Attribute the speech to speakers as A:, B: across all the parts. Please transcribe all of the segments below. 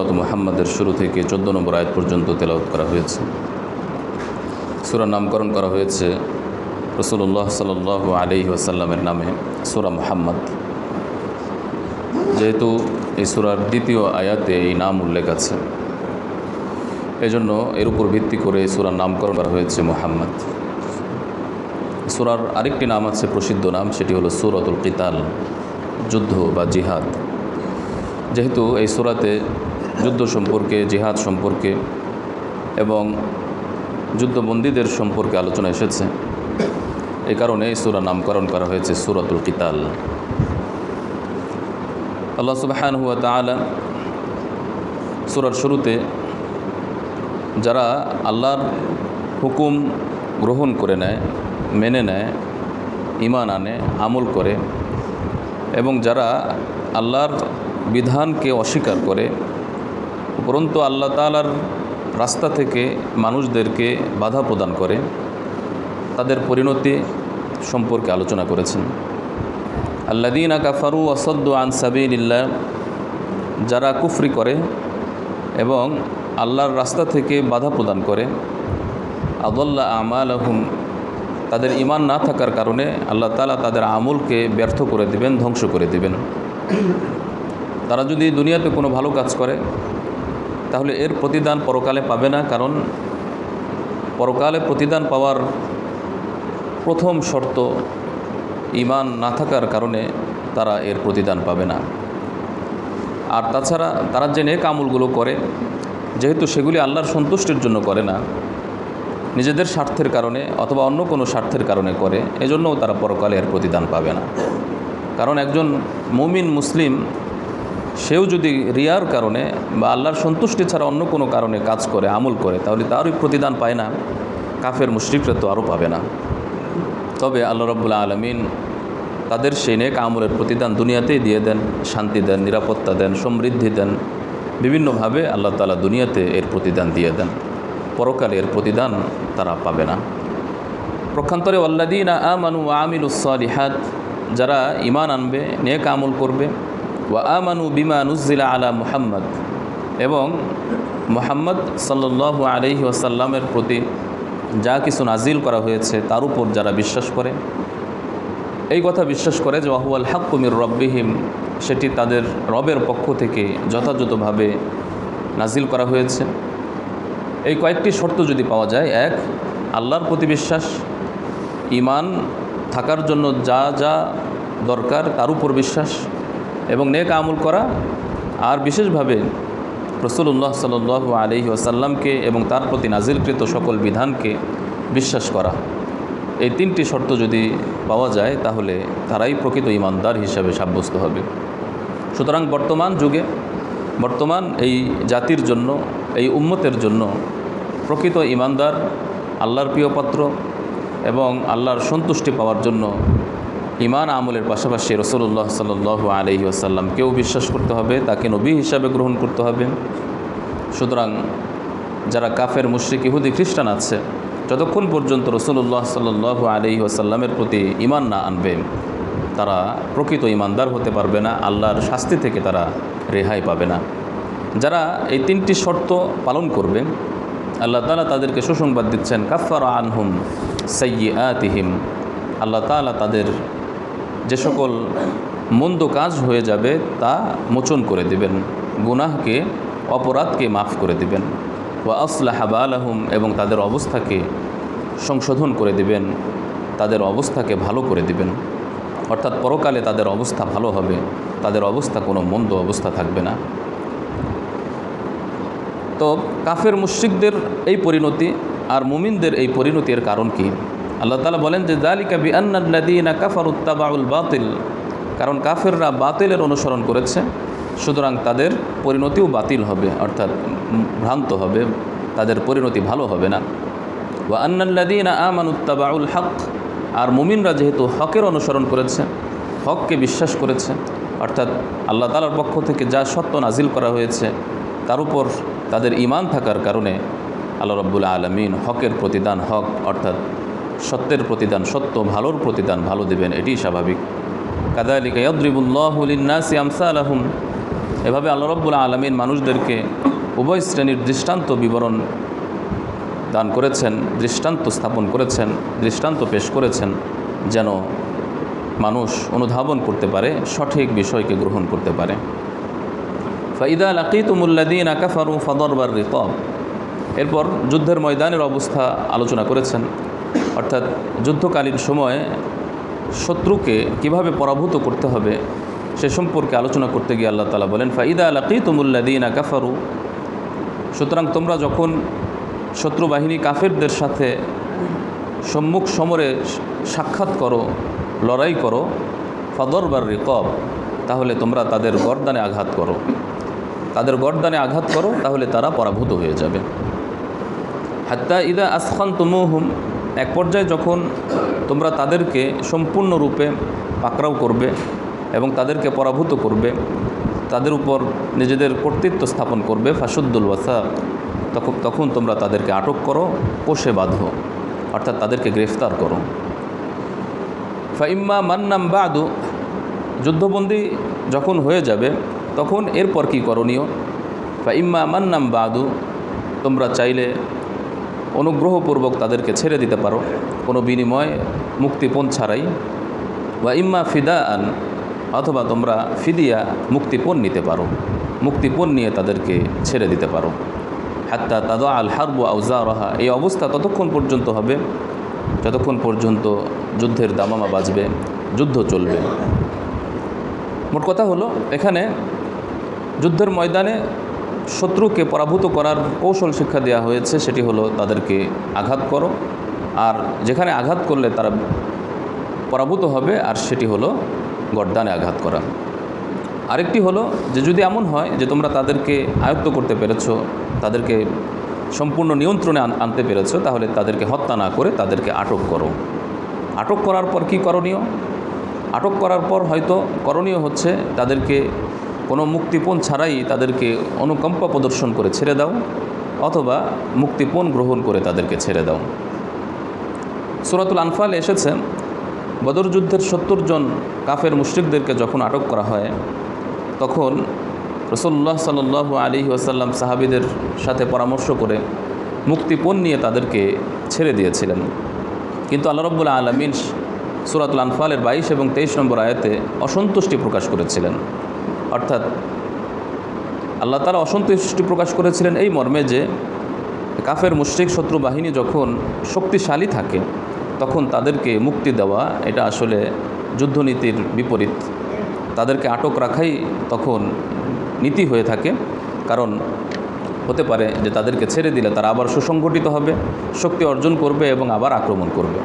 A: সুরত মোহাম্মদের শুরু থেকে চোদ্দ নম্বর আয়াত পর্যন্ত তেলাওত করা হয়েছে। সুরার নামকরণ করা হয়েছে রসুল্লাহ সাল আলি ওয়াসাল্লামের নামে সুরা মোহাম্মদ। যেহেতু এই সুরার দ্বিতীয় আয়াতে এই নাম উল্লেখ আছে, এজন্য এর উপর ভিত্তি করে সুরার নামকরণ করা হয়েছে মোহাম্মদ। সুরার আরেকটি নাম আছে প্রসিদ্ধ নাম, সেটি হলো সুরতুল কিতাল, যুদ্ধ বা জিহাদ। যেহেতু এই সুরাতে যুদ্ধ সম্পর্কে, জিহাদ সম্পর্কে এবং যুদ্ধবন্দীদের সম্পর্কে আলোচনা এসেছে। এই কারণে এই সুরা নামকরণ করা হয়েছে সুরতুল কিতাল। আল্লাহ সুবাহান হুয়া তালা সুরার শুরুতে যারা আল্লাহর হুকুম গ্রহণ করে নেয়, মেনে নেয় ইমান আনে, আমল করে এবং যারা আল্লাহর বিধানকে অস্বীকার করে উপরন্তু আল্লাহ তালার রাস্তা থেকে মানুষদেরকে বাধা প্রদান করে, তাদের পরিণতি সম্পর্কে আলোচনা করেছেন। আল্লাদিন কাফারু অসদ্দ আন সাবিল্লা যারা কুফরি করে এবং আল্লাহর রাস্তা থেকে বাধা প্রদান করে, আদল্লা আমাল আহম তাদের ইমান না থাকার কারণে আল্লাহ তালা তাদের আমলকে ব্যর্থ করে দিবেন, ধ্বংস করে দিবেন। তারা যদি দুনিয়াতে কোনো ভালো কাজ করে তাহলে এর প্রতিদান পরকালে পাবে না, কারণ পরকালে প্রতিদান পাওয়ার প্রথম শর্ত ইমান না থাকার কারণে তারা এর প্রতিদান পাবে না। আর তাছাড়া তারা যে নেক আমলগুলো করে, যেহেতু সেগুলি আল্লাহর সন্তুষ্টির জন্য করে না, নিজেদের স্বার্থের কারণে অথবা অন্য কোনো স্বার্থের কারণে করে, এজন্যও তারা পরকালে এর প্রতিদান পাবে না। কারণ একজন মুমিন মুসলিম সেও যদি রিয়ার কারণে বা আল্লাহর সন্তুষ্টি ছাড়া অন্য কোনো কারণে কাজ করে, আমল করে, তাহলে তারই প্রতিদান পায় না। কাফের, মুশরিকরা তো আরও পাবে না। তবে আল্লাহ রব্বুল্লা আলমিন তাদের সেই নেক আমলের প্রতিদান দুনিয়াতেই দিয়ে দেন, শান্তি দেন, নিরাপত্তা দেন, সমৃদ্ধি দেন। বিভিন্নভাবে আল্লাহ তালা দুনিয়াতে এর প্রতিদান দিয়ে দেন। পরকালে এর প্রতিদান তারা পাবে না। প্রক্ষান্তরে আল্লাদিনা আমানু আমিনুসলিহাত যারা ইমান আনবে, নেক আমল করবে ওয়া আমানু বিমা নুজিলা আলা মুহাম্মদ। এবং মোহাম্মদ সাল্লু আলহি ওয়াসাল্লামের প্রতি যা কিছু নাজিল করা হয়েছে তার উপর যারা বিশ্বাস করে, এই কথা বিশ্বাস করে যে ওয়াহুয়াল হাক্কুমির রব্বিহিম, সেটি তাদের রবের পক্ষ থেকে যথাযথভাবে নাজিল করা হয়েছে। এই কয়েকটি শর্ত যদি পাওয়া যায়, এক, আল্লাহর প্রতি বিশ্বাস ইমান থাকার জন্য যা যা দরকার তার উপর বিশ্বাস এবং নেক আমল করা আর বিশেষভাবে রসুল্লাহ সাল আলহি আসাল্লামকে এবং তার প্রতি নাজিলকৃত সকল বিধানকে বিশ্বাস করা। এই তিনটি শর্ত যদি পাওয়া যায়, তাহলে তারাই প্রকৃত ইমানদার হিসাবে সাব্যস্ত হবে। সুতরাং বর্তমান যুগে, বর্তমান এই জাতির জন্য, এই উম্মতের জন্য প্রকৃত ইমানদার আল্লাহর প্রিয়পাত্র এবং আল্লাহর সন্তুষ্টি পাওয়ার জন্য ইমান আমলের পাশাপাশি রসুল্লাহ সাল আলহি আসাল্লামকেও বিশ্বাস করতে হবে, তাকে নবী হিসাবে গ্রহণ করতে হবে। সুতরাং যারা কাফের, মুশ্রিক, ইহুদি, খ্রিস্টান আছে, যতক্ষণ পর্যন্ত রসুল্লাহ সাল্লু আলহি আসাল্লামের প্রতি ইমান না আনবে, তারা প্রকৃত ইমানদার হতে পারবে না, আল্লাহর শাস্তি থেকে তারা রেহাই পাবে না। যারা এই তিনটি শর্ত পালন করবে আল্লাহ তালা তাদেরকে সুসংবাদ দিচ্ছেন কাফার আনহুম সৈয়ি আতিহিম আল্লাহ তালা তাদের যে সকল মন্দ কাজ হয়ে যাবে তা মোচন করে দিবেন, গুনাহকে, অপরাধকে মাফ করে দিবেন। ও আসলাহাবা এবং তাদের অবস্থাকে সংশোধন করে দিবেন, তাদের অবস্থাকে ভালো করে দিবেন। অর্থাৎ পরকালে তাদের অবস্থা ভালো হবে, তাদের অবস্থা কোনো মন্দ অবস্থা থাকবে না। তো কাফের মুশ্রিকদের এই পরিণতি আর মুমিনদের এই পরিণতির কারণ কি? আল্লাহ তালা বলেন যে দালিকা বি আন্নাদ্দিনা কাফার উত্তাবাউল বাতিল। কারণ কাফেররা বাতিলের অনুসরণ করেছে, সুতরাং তাদের পরিণতিও বাতিল হবে, অর্থাৎ ভ্রান্ত হবে, তাদের পরিণতি ভালো হবে না। ও আন্নাল্লাদিনা আমানুত্তাবাউল হক, আর মুমিনরা যেহেতু হকের অনুসরণ করেছে, হককে বিশ্বাস করেছে, অর্থাৎ আল্লাহ তালার পক্ষ থেকে যা সত্য নাজিল করা হয়েছে, তার উপর তাদের ইমান থাকার কারণে আল্লাহ রব্বুল আলমিন হকের প্রতিদান হক, অর্থাৎ সত্যের প্রতিদান, সত্য ভালোর প্রতিদান ভালো দেবেন এটি স্বাভাবিক। কাদালিকা ইয়দ্রিবুল্লাহুলিন্নাসি আমসা আলহম এভাবে আল্লাহ রব্বুল আলমিন মানুষদেরকে উভয় শ্রেণির দৃষ্টান্ত বিবরণ দান করেছেন, দৃষ্টান্ত স্থাপন করেছেন, দৃষ্টান্ত পেশ করেছেন, যেন মানুষ অনুধাবন করতে পারে, সঠিক বিষয়কে গ্রহণ করতে পারে। ফাইদা লাকিতুমুল্লাদিন আকাফারু ফদরবার রিকব এরপর যুদ্ধের ময়দানের অবস্থা আলোচনা করেছেন। অর্থাৎ যুদ্ধকালীন সময়ে শত্রুকে কীভাবে পরাভূত করতে হবে সে সম্পর্কে আলোচনা করতে গিয়ে আল্লাহ তালা বলেন, ফাইদা লাকিতুমুল্লাদিন আকাফারু সুতরাং তোমরা যখন শত্রু বাহিনী কাফেরদের সাথে সম্মুখ সমরে সাক্ষাৎ করো, লড়াই করো, ফদরবার রিকব, তাহলে তোমরা তাদের গর্দানে আঘাত করো। তাদের গর্দানে আঘাত করো, তাহলে তারা পরাভূত হয়ে যাবে। হাত্তা ইদা আসখান তুমুহুম এক পর্যায়ে যখন তোমরা তাদেরকে সম্পূর্ণরূপে পাকড়াও করবে এবং তাদেরকে পরাভূত করবে, তাদের উপর নিজেদের কর্তৃত্ব স্থাপন করবে ফাসুদ্দুল ওয়াসা, তখন তখন তোমরা তাদেরকে আটক করো পোষে বাঁধো, অর্থাৎ তাদেরকে গ্রেফতার করো। ফাইম্মা মান্নাম বাদু, যুদ্ধবন্দী যখন হয়ে যাবে, তখন এরপর কি করণীয়? ফাইম্মা মান্নাম বাদু, তোমরা চাইলে অনুগ্রহপূর্বক তাদেরকে ছেড়ে দিতে পারো। কোনো বিনিময় মুক্তিপণ ছাড়াই। বা ইম্মা ফিদা আন অথবা তোমরা ফিদিয়া মুক্তিপণ নিতে পারো। মুক্তিপণ নিয়ে তাদেরকে ছেড়ে দিতে পারো। হাত্তা তাদা আল হারবু আউজা রহা এই অবস্থা ততক্ষণ পর্যন্ত হবে যতক্ষণ পর্যন্ত যুদ্ধের দামামা বাজবে, যুদ্ধ চলবে। মোট কথা হলো, এখানে যুদ্ধের ময়দানে শত্রুকে পরাভূত করার কৌশল শিক্ষা দেওয়া হয়েছে, সেটি হলো তাদেরকে আঘাত করো। আর যেখানে আঘাত করলে তারা পরাভূত হবে, আর সেটি হলো গর্দানে আঘাত করা। আরেকটি হলো যে যদি এমন হয় যে তোমরা তাদেরকে আয়ত্ত করতে পেরেছ, তাদেরকে সম্পূর্ণ নিয়ন্ত্রণে আনতে পেরেছ, তাহলে তাদেরকে হত্যা না করে তাদেরকে আটক করো। আটক করার পর কি করণীয়? আটক করার পর হয়তো করণীয় হচ্ছে তাদেরকে কোনো মুক্তিপণ ছাড়াই তাদেরকে অনুকম্পা প্রদর্শন করে ছেড়ে দাও, অথবা মুক্তিপণ গ্রহণ করে তাদেরকে ছেড়ে দাও। সুরাতুল আনফাল এসেছে, বদর যুদ্ধের সত্তর জন কাফের মুশ্রিকদেরকে যখন আটক করা হয়, তখন রসল্লাহ সাল আলী ওয়াসাল্লাম সাহাবিদের সাথে পরামর্শ করে মুক্তিপণ নিয়ে তাদেরকে ছেড়ে দিয়েছিলেন। কিন্তু আল্লাহ রব্বুল্লা আলমিন সুরাতুল আনফালের বাইশ এবং তেইশ নম্বর আয়াতে অসন্তুষ্টি প্রকাশ করেছিলেন। আল্লাহ তারা অসন্তুষ্টি প্রকাশ করেছিলেন এই মর্মে যে কাফের মুশ্রিক শত্রু বাহিনী যখন শক্তিশালী থাকে, তখন তাদেরকে মুক্তি দেওয়া এটা আসলে যুদ্ধনীতির বিপরীত। তাদেরকে আটক রাখাই তখন নীতি হয়ে থাকে। কারণ হতে পারে যে তাদেরকে ছেড়ে দিলে তারা আবার সুসংগঠিত হবে, শক্তি অর্জন করবে এবং আবার আক্রমণ করবে।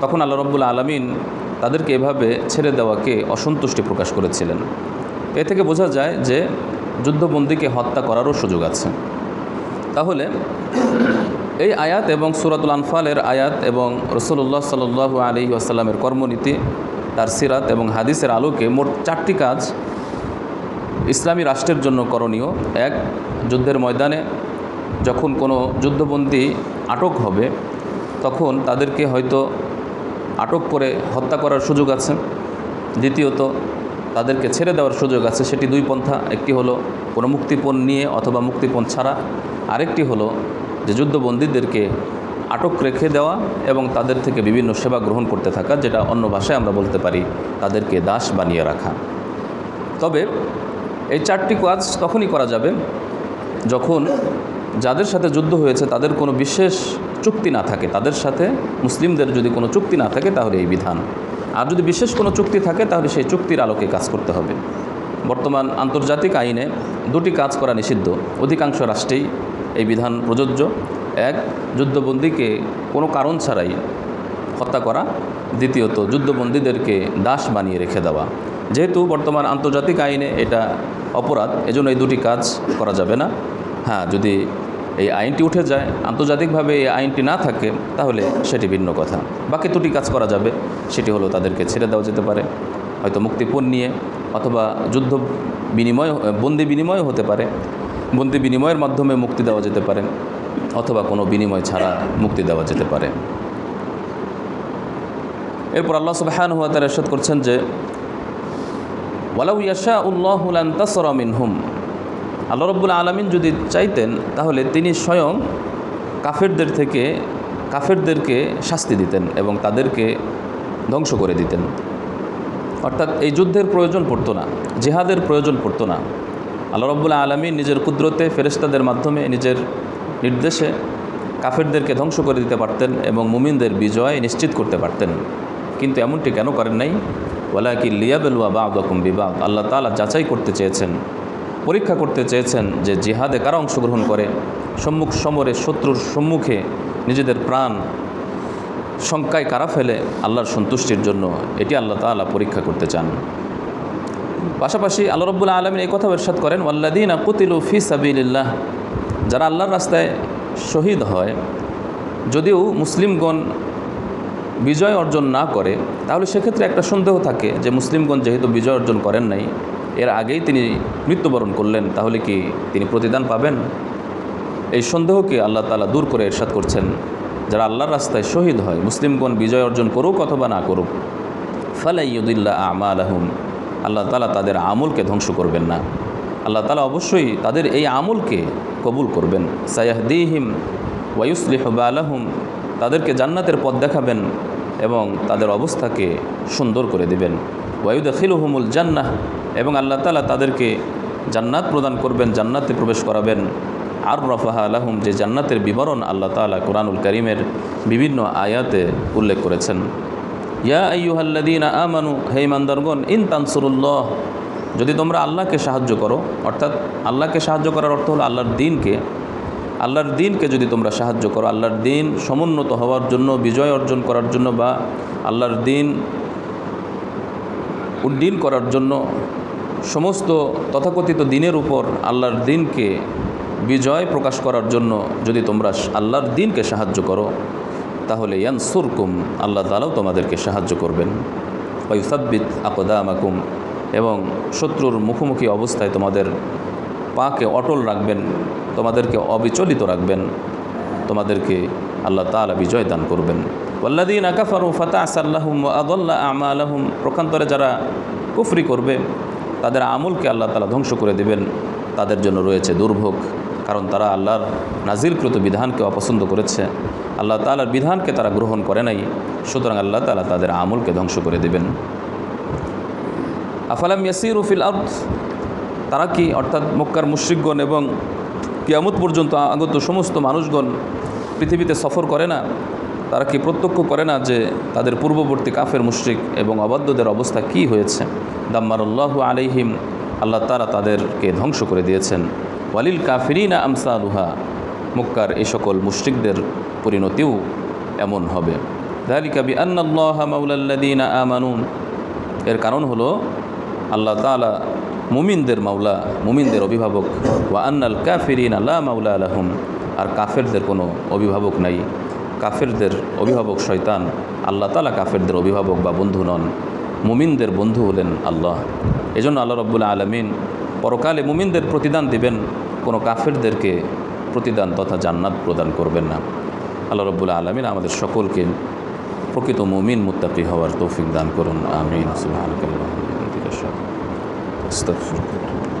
A: তখন আল্লাহ রব্বুল আলমিন তাদেরকে এভাবে ছেড়ে দেওয়াকে অসন্তুষ্টি প্রকাশ করেছিলেন। এ থেকে বোঝা যায় যে যুদ্ধবন্দীকে হত্যা করারও সুযোগ আছে। তাহলে এই আয়াত এবং সুরাতুল আনফালের আয়াত এবং রসুল্লাহ সাল আলী আসাল্লামের কর্মনীতি, তার সিরাত এবং হাদিসের আলোকে মোট চারটি কাজ ইসলামী রাষ্ট্রের জন্য করণীয়। এক, যুদ্ধের ময়দানে যখন কোনো যুদ্ধবন্দী আটক হবে, তখন তাদেরকে হয়তো আটক করে হত্যা করার সুযোগ আছে। দ্বিতীয়ত তাদেরকে ছেড়ে দেওয়ার সুযোগ আছে, সেটি দুই পন্থা, একটি হলো কোনো মুক্তিপণ নিয়ে অথবা মুক্তিপণ ছাড়া, আরেকটি হলো যে যুদ্ধবন্দীদেরকে আটক রেখে দেওয়া এবং তাদের থেকে বিভিন্ন সেবা গ্রহণ করতে থাকা, যেটা অন্য ভাষায় আমরা বলতে পারি তাদেরকে দাস বানিয়ে রাখা। তবে এই চারটি কাজ তখনই করা যাবে যখন যাদের সাথে যুদ্ধ হয়েছে তাদের কোনো বিশেষ চুক্তি না থাকে, তাদের সাথে মুসলিমদের যদি কোনো চুক্তি না থাকে তাহলে এই বিধান। আর যদি বিশেষ কোনো চুক্তি থাকে, তাহলে সেই চুক্তির আলোকে কাজ করতে হবে। বর্তমান আন্তর্জাতিক আইনে দুটি কাজ করা নিষিদ্ধ। অধিকাংশ রাষ্ট্রেই এই বিধান প্রযোজ্য। এক, যুদ্ধবন্দীকে কোনো কারণ ছাড়াই হত্যা করা। দ্বিতীয়ত, যুদ্ধবন্দীদেরকে দাস বানিয়ে রেখে দেওয়া। যেহেতু বর্তমান আন্তর্জাতিক আইনে এটা অপরাধ, এজন্য এই দুটি কাজ করা যাবে না। হ্যাঁ যদি এই আইনটি উঠে যায়, আন্তর্জাতিকভাবে এই আইনটি না থাকে, তাহলে সেটি ভিন্ন কথা। বাকি দুটি কাজ করা যাবে, সেটি হলো তাদেরকে ছেড়ে দেওয়া যেতে পারে, হয়তো মুক্তিপণ নিয়ে, অথবা যুদ্ধ বিনিময়, বন্দি বিনিময় হতে পারে, বন্দি বিনিময়ের মাধ্যমে মুক্তি দেওয়া যেতে পারে, অথবা কোনো বিনিময় ছাড়া মুক্তি দেওয়া যেতে পারে। এরপর আল্লাহ সুবাহান হুয়া তার এরশাদ করছেন যে, ওয়ালাউ ইয়াশা উল্লাহুলান তাসরা মিনহুম। আল্লাহ রব্বুল আলমিন যদি চাইতেন, তাহলে তিনি স্বয়ং কাফেরদের থেকে, কাফেরদেরকে শাস্তি দিতেন এবং তাদেরকে ধ্বংস করে দিতেন। অর্থাৎ এই যুদ্ধের প্রয়োজন পড়তো না, জিহাদের প্রয়োজন পড়তো না। আল্লাহ রব্বুল্লাহ আলমী নিজের কুদরতে ফেরেস্তাদের মাধ্যমে নিজের নির্দেশে কাফেরদেরকে ধ্বংস করে দিতে পারতেন এবং মুমিনদের বিজয় নিশ্চিত করতে পারতেন। কিন্তু এমনটি কেন করেন নাই? ওয়ালাকি লিয়াবেলুয়া বা আদকুম বিবাদ। আল্লাহ তালা যাচাই করতে চেয়েছেন। পরীক্ষা করতে চেয়েছেন যে জিহাদে কারা অংশগ্রহণ করে? সম্মুখ সমরে শত্রুর সম্মুখে নিজেদের প্রাণ শঙ্কায় কারা ফেলে? আল্লাহর সন্তুষ্টির জন্য এটি আল্লাহ তালা পরীক্ষা করতে চান। পাশাপাশি আল্লাহ রব্বুল্লাহ আলমিন এই কথা এরশাদ করেন ওয়াল্লাদিন কুতিলু ফি সাবিল্লাহ যারা আল্লাহর রাস্তায় শহীদ হয়, যদিও মুসলিমগণ বিজয় অর্জন না করে, তাহলে সেক্ষেত্রে একটা সন্দেহ থাকে যে মুসলিমগণ যেহেতু বিজয় অর্জন করেন নাই এর আগেই তিনি মৃত্যুবরণ করলেন, তাহলে কি তিনি প্রতিদান পাবেন? এই সন্দেহকে আল্লাহ তালা দূর করে এরশাদ করছেন। যারা আল্লাহর রাস্তায় শহীদ হয়, মুসলিমগণ বিজয় অর্জন করুক অথবা না করুক ফালাইয়ুদুল্লাহ আমা আলহম আল্লাহ তালা তাদের আমলকে ধ্বংস করবেন না। আল্লাহ তালা অবশ্যই তাদের এই আমলকে কবুল করবেন। সায়াহদিহিম ওয়ায়ুসলিহ আলহম তাদেরকে জান্নাতের পথ দেখাবেন এবং তাদের অবস্থাকে সুন্দর করে দেবেন। ওয়ায়ুদাখিলহুমুল জান্নাহ, এবং আল্লাহ তালা তাদেরকে জান্নাত প্রদান করবেন, জান্নাতে প্রবেশ করাবেন। আর রফাহা আলাহুম যে জান্নাতের বিবরণ আল্লাহ তালা কোরআনুল করিমের বিভিন্ন আয়াতে উল্লেখ করেছেন। ইয়া আইয়ুহাল্লাদিন আমানু, হে ইমানদারগণ ইন তানসুরুল্লাহ, যদি তোমরা আল্লাহকে সাহায্য করো, অর্থাৎ আল্লাহকে সাহায্য করার অর্থ হলো আল্লাহর দিনকে আল্লাহর দিনকে যদি তোমরা সাহায্য করো, আল্লাহর দিন সমুন্নত হওয়ার জন্য, বিজয় অর্জন করার জন্য বা আল্লাহর দিন উড্ডীন করার জন্য সমস্ত তথাকথিত দিনের উপর আল্লাহর দিনকে বিজয় প্রকাশ করার জন্য যদি তোমরা আল্লাহর দিনকে সাহায্য করো, তাহলে ইয়ান সুরকুম আল্লাহ তালাও তোমাদেরকে সাহায্য করবেন। ওয়ুসাব্বিত আকদামাকুম, এবং শত্রুর মুখোমুখি অবস্থায় তোমাদের পাকে অটল রাখবেন, তোমাদেরকে অবিচলিত রাখবেন, তোমাদেরকে আল্লাহ তালা বিজয় দান করবেন। ওল্লাদিন আকাফারু ফাতা আসাল্লাহুম আদল্লা আমা আলহুম প্রকান্তরে যারা কুফরি করবে, তাদের আমলকে আল্লাহ তালা ধ্বংস করে দেবেন। তাদের জন্য রয়েছে দুর্ভোগ, কারণ তারা আল্লাহর নাজিলকৃত বিধানকে অপছন্দ করেছে। আল্লাহ তালার বিধানকে তারা গ্রহণ করে নাই, সুতরাং আল্লাহ তালা তাদের আমলকে ধ্বংস করে দেবেন। আফালাম ইয়াসির উফিল আর্থ তারা কি অর্থাৎ মক্কার মুশ্রিকগণ এবং কিয়ামত পর্যন্ত আগত সমস্ত মানুষগণ পৃথিবীতে সফর করে না, তারা কি প্রত্যক্ষ করে না যে তাদের পূর্ববর্তী কাফের মুশ্রিক এবং অবাধ্যদের অবস্থা কি হয়েছে? দাম্মারুল্লাহ আলিহিম আল্লাহ তারা তাদেরকে ধ্বংস করে দিয়েছেন। ওয়ালিল কাফিরিনা আমসালুহা, মক্কার এই সকল মুশ্রিকদের পরিণতিও এমন হবে। দালিকা বি আন্নাল্লাহ মাউলাল্লাদিনা আমানুন এর কারণ হলো আল্লাহ তালা মুমিনদের মাওলা, মুমিনদের অভিভাবক। ওয়া আন্নাল কাফিরিন আল্লাহ মাউলা আলহম আর কাফেরদের কোনো অভিভাবক নাই। কাফেরদের অভিভাবক শয়তান, আল্লাহ তালা কাফেরদের অভিভাবক বা বন্ধু নন। মুমিনদের বন্ধু হলেন আল্লাহ। এজন্য আল্লাহ রব্বুল্লা আলমিন পরকালে মুমিনদের প্রতিদান দিবেন, কোনো কাফেরদেরকে প্রতিদান তথা জান্নাত প্রদান করবেন না। আল্লাহ রব্বুল্লা আলমিন আমাদের সকলকে প্রকৃত মুমিন মুত্তাকি হওয়ার তৌফিক দান করুন। আমিন। আস্তাগফিরুকা